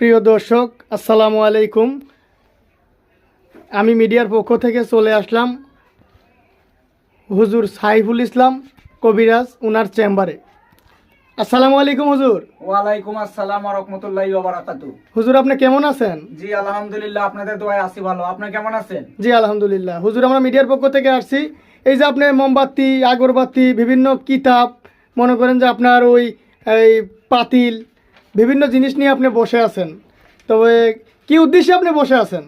প্রিয় দর্শক আসসালামু আলাইকুম। আমি মিডিয়ার পক্ষ থেকে চলে আসলাম হুজুর সাইফুল ইসলাম কবিরাজ উনার চেম্বারে। আসসালামু আলাইকুম হুজুর। ওয়ালাইকুম আসসালাম রহমতুল্লাহি বারাকাতু হুজুর আপনি কেমন আছেন? জি আলহামদুলিল্লাহ আপনাদের দোয়ায় আছি ভালো। আপনি কেমন আছেন? জি আলহামদুলিল্লাহ। হুজুর আমরা মিডিয়ার পক্ষ থেকে আসছি। এই যে আপনি মোমবাতি আগরবাতি বিভিন্ন কিতাব মনে করেন যে আপনার ওই এই পাতিল বিভিন্ন জিনিস নিয়ে আপনি বসে আছেন। তবে কি উদ্দেশ্যে আপনি বসে আছেন?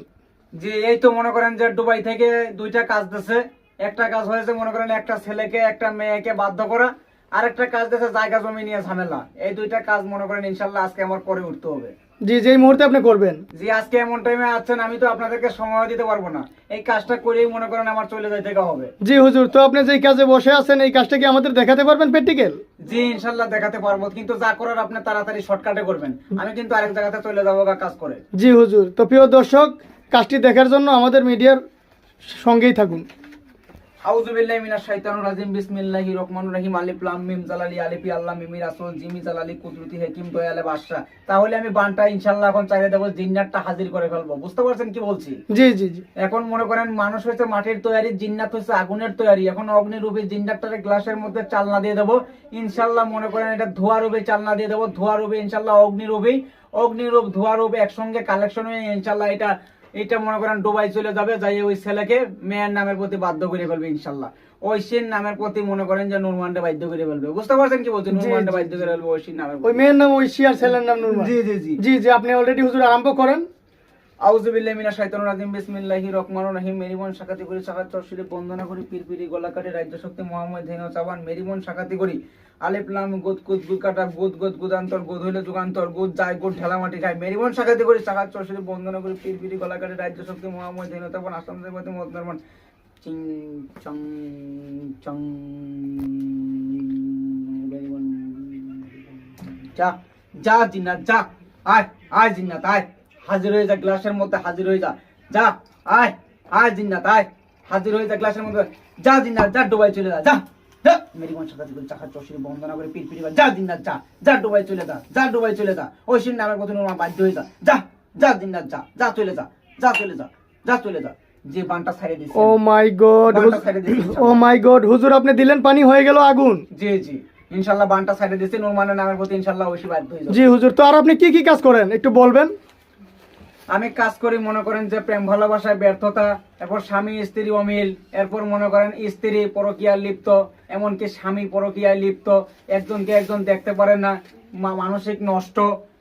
যে এই তো মনে করেন যে দুবাই থেকে দুইটা কাজ দিছে। একটা কাজ হয়েছে মনে করেন একটা ছেলেকে, একটা মেয়েকে বাধ্য করা। আর একটা কাজ দিয়েছে জায়গা জমি নিয়ে ঝামেলা। এই দুইটা কাজ মনে করেন ইনশাল্লাহ আজকে আমার করে উঠতে হবে। জি যেই মুহূর্তে আপনি করবেন। জি আজকে এমন টাইমে আছেন আমি তো আপনাদেরকে সময় দিতে পারব না। এই কাজটা করেই মনে করেন আমার চলে যাইতে হবে। জি হুজুর তো আপনি যেই কাজে বসে আছেন এই কাজটা কি আমাদের দেখাতে পারবেন প্র্যাকটিক্যাল জি ইনশাল্লাহ দেখাতে পারব কিন্তু যা করার আপনি তাড়াতাড়ি শর্টকাটে করবেন। আমি কিন্তু আরেক জায়গাতে চলে যাব কাজ করে। জি হুজুর তো প্রিয় দর্শক কাজটি দেখার জন্য আমাদের মিডিয়ার সঙ্গেই থাকুন। আউযু বিল্লাহি মিনাশ শাইতানির রাজিম বিসমিল্লাহির রহমানির রহিম আলিফ লাম মিম জালালি আলিফি আল্লাহ মিমি রাসূল জিমি জালালি কুদরতি হাকিম দয়ালে বাদশা তাহলে আমি বানটা ইনশাআল্লাহ এখন চাইলে দেব জিন্নাতটা হাজির করে ফেলব। বুঝতে পারছেন কি বলছি? জি জি জি। এখন মনে করেন মানুষ হচ্ছে মাটির তৈরি জিন্নাত হচ্ছে আগুনের তৈরি এখন অগ্নিরূপী জিন্নাতটারে গ্লাসের মধ্যে চালনা দিয়ে দেবো। ইনশাল্লাহ মনে করেন এটা ধোয়া রূপে চালনা দিয়ে দেবো। ধোয়া রূপে ইনশাল্লাহ অগ্নিরূপী অগ্নিরূপ ধোয়া রূপে একসঙ্গে কালেকশন হয়ে ইনশাল্লাহ এটা এটা মনে করেন ডুবাই চলে যাবে যাই ওই ছেলেকে মেয়ের নামের প্রতি বাধ্য করে ফেলবে ইনশাল্লাহ। ঐশীর নামের প্রতি মনে করেন যে নুরমানটা বাধ্য করে ফেলবে। বুঝতে পারছেন কি বলছেন? নুরমানটা বাধ্য করে ফেলবে ঐশীর নামের ওই মেয়ের নাম ঐশী আর ছেলের নাম নুরমান। জি জি জি। জি জি আপনি অলরেডি হুজুর আরম্ভ করেন। আউযু বিল্লাহি মিনাশ শাইতানির রাজিম বিসমিল্লাহির রহমানির রহিম। মেরিমন শাকাতি করি শাখাত চরশিরে বন্দনা করি পিরপিরি রাজ্য শক্তি মোহাম্মদ ধেনো চাবান। মেরিমন শাকাতি করি আলিফ, লাম, গুদ, কুদ, গুদ গুদ গুদ, গুদান্তর, গুদ হইলে যুগান্তর, গুদ যায়, গুদ ঢেলা মাটি খায়। মেরিমন শাকাতি করি শাখাত চরশিরে বন্দনা করি পিরপিরি, গলাকাটি রাজ্য শক্তি মোহাম্মদ ধেনো চাবান, আসাম দেবতী মদনরমান চিং, চং চং যা যা, জিন্নাত, যা। আয় আয়, জিন্নাত, আয়। হাজির হয়ে যা গ্লাসের মধ্যে হাজির হয়ে যা। যা আয় আয় জিন্নাত আয়। হাজির হয়ে যা গ্লাসের মধ্যে। যা জিন্নাত যা ডুবাই চলে যা যা। যা সাথে করে চাকা চশরি বন্দনা করে পিট পিটি যা জিন্নাত যা যা ডুবাই চলে যা যা ডুবাই চলে যা। ঐশীর নামের কথা নোমা বাধ্য হয়ে যা। যা যা জিন্নাত যা যা চলে যা যা চলে যা যা চলে যা। যে বানটা ছাড়ে দিছে। ও মাই গড বানটা ছেড়ে দিন, ও মাই গড হুজুর আপনি দিলেন পানি হয়ে গেল আগুন। জি জি। ইনশাল্লাহ বানটা ছাড়ে দিছে নুরমানের নামের প্রতি ইনশাল্লাহ বাধ্য হয়ে জি হুজুর তো আর আপনি কি কি কাজ করেন? একটু বলবেন? আমি কাজ করি, মনে করেন যে প্রেম ভালোবাসায় ব্যর্থতা, এরপর স্বামী, স্ত্রী, অমিল, এরপর মনে করেন স্ত্রী পরকিয়ায় লিপ্ত, এমনকি স্বামী পরকীয়ায় লিপ্ত। একজনকে একজন দেখতে পারে না মানসিক নষ্ট,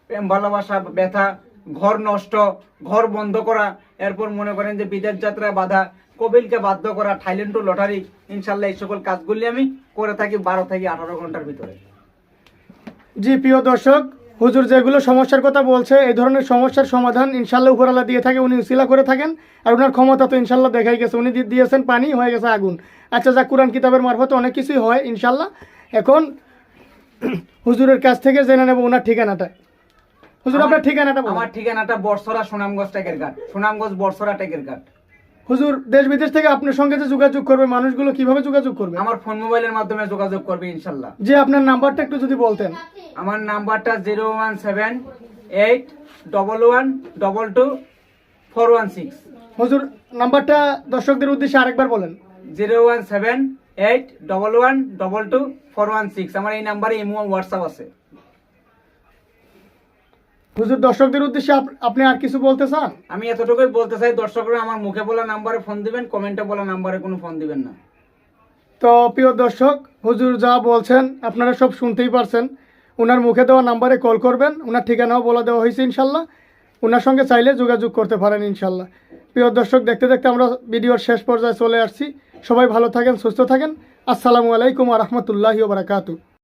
প্রেম, ভালোবাসা, ব্যথা, ঘর নষ্ট, ঘর বন্ধ করা, এরপর মনে করেন যে বিদেশ যাত্রা বাধা কবিলকে বাধ্য করা, থাইল্যান্ড টু লটারি। ইনশাল্লাহ এই সকল কাজগুলি আমি করে থাকি বারো থেকে আঠারো ঘণ্টার ভিতরে। জি, প্রিয় দর্শক হুজুর যেগুলো সমস্যার কথা বলছে এই ধরনের সমস্যার সমাধান ইনশাল্লাহ উপরালা দিয়ে থাকে। উনি উসিলা করে থাকেন আর ওনার ক্ষমতা তো ইনশাল্লাহ দেখাই গেছে। উনি দিয়েছেন পানি হয়ে গেছে আগুন। আচ্ছা যা কোরআন কিতাবের মারফত অনেক কিছুই হয় ইনশাল্লাহ। এখন হুজুরের কাছ থেকে জেনে নেব ওনার ঠিকানাটা। হুজুর আপনার ঠিকানাটা। আমার ঠিকানাটা বর্ষরা সুনামগঞ্জ টেকের ঘাট। সুনামগঞ্জ বর্ষরা টেকের ঘাট। হুজুর দেশ বিদেশ থেকে আপনার সঙ্গে যে যোগাযোগ করবে মানুষগুলো কীভাবে যোগাযোগ করবে? আমার ফোন মোবাইলের মাধ্যমে যোগাযোগ করবে ইনশাল্লাহ। যে আপনার নাম্বারটা একটু যদি বলতেন। আমার নাম্বারটা zero one seven eight double one double two four one six. হুজুর নাম্বারটা দর্শকদের উদ্দেশ্যে আরেকবার বলেন। Zero one seven eight double one double two four one six. আমার এই নাম্বারে ইমো হোয়াটসঅ্যাপ আছে। হুজুর দর্শকদের উদ্দেশ্যে আপনি আর কিছু বলতে চান? আমি এতটুকুই বলতে চাই দর্শকরা আমার মুখে বলা নাম্বারে ফোন দিবেন কমেন্টে বলা নাম্বারে কোনো ফোন দিবেন না। তো প্রিয় দর্শক হুজুর যা বলছেন আপনারা সব শুনতেই পারছেন। ওনার মুখে দেওয়া নাম্বারে কল করবেন ওনার ঠিকানাও বলে দেওয়া হয়েছে ইনশাল্লাহ। ওনার সঙ্গে চাইলে যোগাযোগ করতে পারেন ইনশাল্লাহ। প্রিয় দর্শক দেখতে দেখতে আমরা ভিডিওর শেষ পর্যায়ে চলে আসছি। সবাই ভালো থাকেন সুস্থ থাকেন। আসসালামু আলাইকুম আ রহমতুল্লাহি বারাকাতু